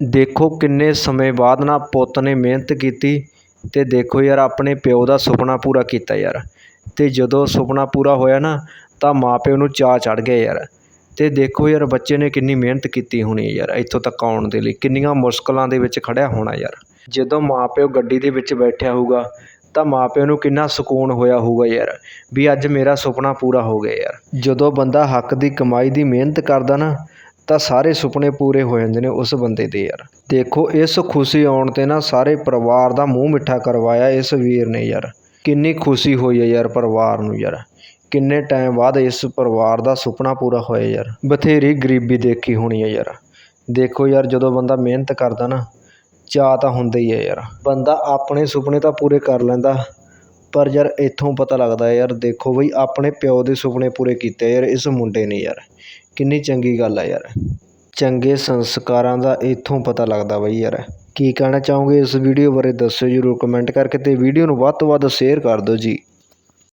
ਦੇਖੋ ਕਿੰਨੇ ਸਮੇਂ ਬਾਅਦ ਨਾ ਪੁੱਤ ਨੇ ਮਿਹਨਤ ਕੀਤੀ ਅਤੇ ਦੇਖੋ ਯਾਰ ਆਪਣੇ ਪਿਓ ਦਾ ਸੁਪਨਾ ਪੂਰਾ ਕੀਤਾ ਯਾਰ। ਅਤੇ ਜਦੋਂ ਸੁਪਨਾ ਪੂਰਾ ਹੋਇਆ ਨਾ ਤਾਂ ਮਾਂ ਪਿਓ ਨੂੰ ਚਾਅ ਚੜ੍ਹ ਗਿਆ ਯਾਰ। ਅਤੇ ਦੇਖੋ ਯਾਰ ਬੱਚੇ ਨੇ ਕਿੰਨੀ ਮਿਹਨਤ ਕੀਤੀ ਹੋਣੀ ਯਾਰ, ਇੱਥੋਂ ਤੱਕ ਆਉਣ ਦੇ ਲਈ। ਕਿੰਨੀਆਂ ਮੁਸ਼ਕਲਾਂ ਦੇ ਵਿੱਚ ਖੜ੍ਹਿਆ ਹੋਣਾ ਯਾਰ। ਜਦੋਂ ਮਾਂ ਪਿਓ ਗੱਡੀ ਦੇ ਵਿੱਚ ਬੈਠਿਆ ਹੋਊਗਾ ਤਾਂ ਮਾਂ ਪਿਓ ਨੂੰ ਕਿੰਨਾ ਸਕੂਨ ਹੋਇਆ ਹੋਊਗਾ ਯਾਰ ਵੀ ਅੱਜ ਮੇਰਾ ਸੁਪਨਾ ਪੂਰਾ ਹੋ ਗਿਆ ਯਾਰ। ਜਦੋਂ ਬੰਦਾ ਹੱਕ ਦੀ ਕਮਾਈ ਦੀ ਮਿਹਨਤ ਕਰਦਾ ਨਾ ਤਾਂ ਸਾਰੇ ਸੁਪਨੇ ਪੂਰੇ ਹੋ ਜਾਂਦੇ ਨੇ ਉਸ ਬੰਦੇ ਦੇ ਯਾਰ। ਦੇਖੋ, ਇਸ ਖੁਸ਼ੀ ਆਉਣ 'ਤੇ ਨਾ ਸਾਰੇ ਪਰਿਵਾਰ ਦਾ ਮੂੰਹ ਮਿੱਠਾ ਕਰਵਾਇਆ ਇਸ ਵੀਰ ਨੇ ਯਾਰ। ਕਿੰਨੀ ਖੁਸ਼ੀ ਹੋਈ ਹੈ ਯਾਰ ਪਰਿਵਾਰ ਨੂੰ ਯਾਰ। ਕਿੰਨੇ ਟਾਈਮ ਬਾਅਦ ਇਸ ਪਰਿਵਾਰ ਦਾ ਸੁਪਨਾ ਪੂਰਾ ਹੋਇਆ ਯਾਰ। ਬਥੇਰੀ ਗਰੀਬੀ ਦੇਖੀ ਹੋਣੀ ਹੈ ਯਾਰ। ਦੇਖੋ ਯਾਰ, ਜਦੋਂ ਬੰਦਾ ਮਿਹਨਤ ਕਰਦਾ ਨਾ, ਚਾਅ ਤਾਂ ਹੁੰਦਾ ਹੀ ਹੈ ਯਾਰ। ਬੰਦਾ ਆਪਣੇ ਸੁਪਨੇ ਤਾਂ ਪੂਰੇ ਕਰ ਲੈਂਦਾ। ਪਰ ਯਾਰ ਇੱਥੋਂ ਪਤਾ ਲੱਗਦਾ ਯਾਰ, ਦੇਖੋ ਬਈ ਆਪਣੇ ਪਿਓ ਦੇ ਸੁਪਨੇ ਪੂਰੇ ਕੀਤੇ ਯਾਰ, ਇਸ ਮੁੰਡੇ ਨੇ ਯਾਰ। ਕਿੰਨੀ ਚੰਗੀ ਗੱਲ ਆ ਯਾਰ। ਚੰਗੇ ਸੰਸਕਾਰਾਂ ਦਾ ਇੱਥੋਂ ਪਤਾ ਲੱਗਦਾ ਬਈ ਯਾਰ। ਕੀ ਕਹਿਣਾ ਚਾਹੋਗੇ ਇਸ ਵੀਡੀਓ ਬਾਰੇ ਦੱਸਿਓ ਜਰੂਰ ਕਮੈਂਟ ਕਰਕੇ ਅਤੇ ਵੀਡੀਓ ਨੂੰ ਵੱਧ ਤੋਂ ਵੱਧ ਸ਼ੇਅਰ ਕਰ ਦਿਓ ਜੀ।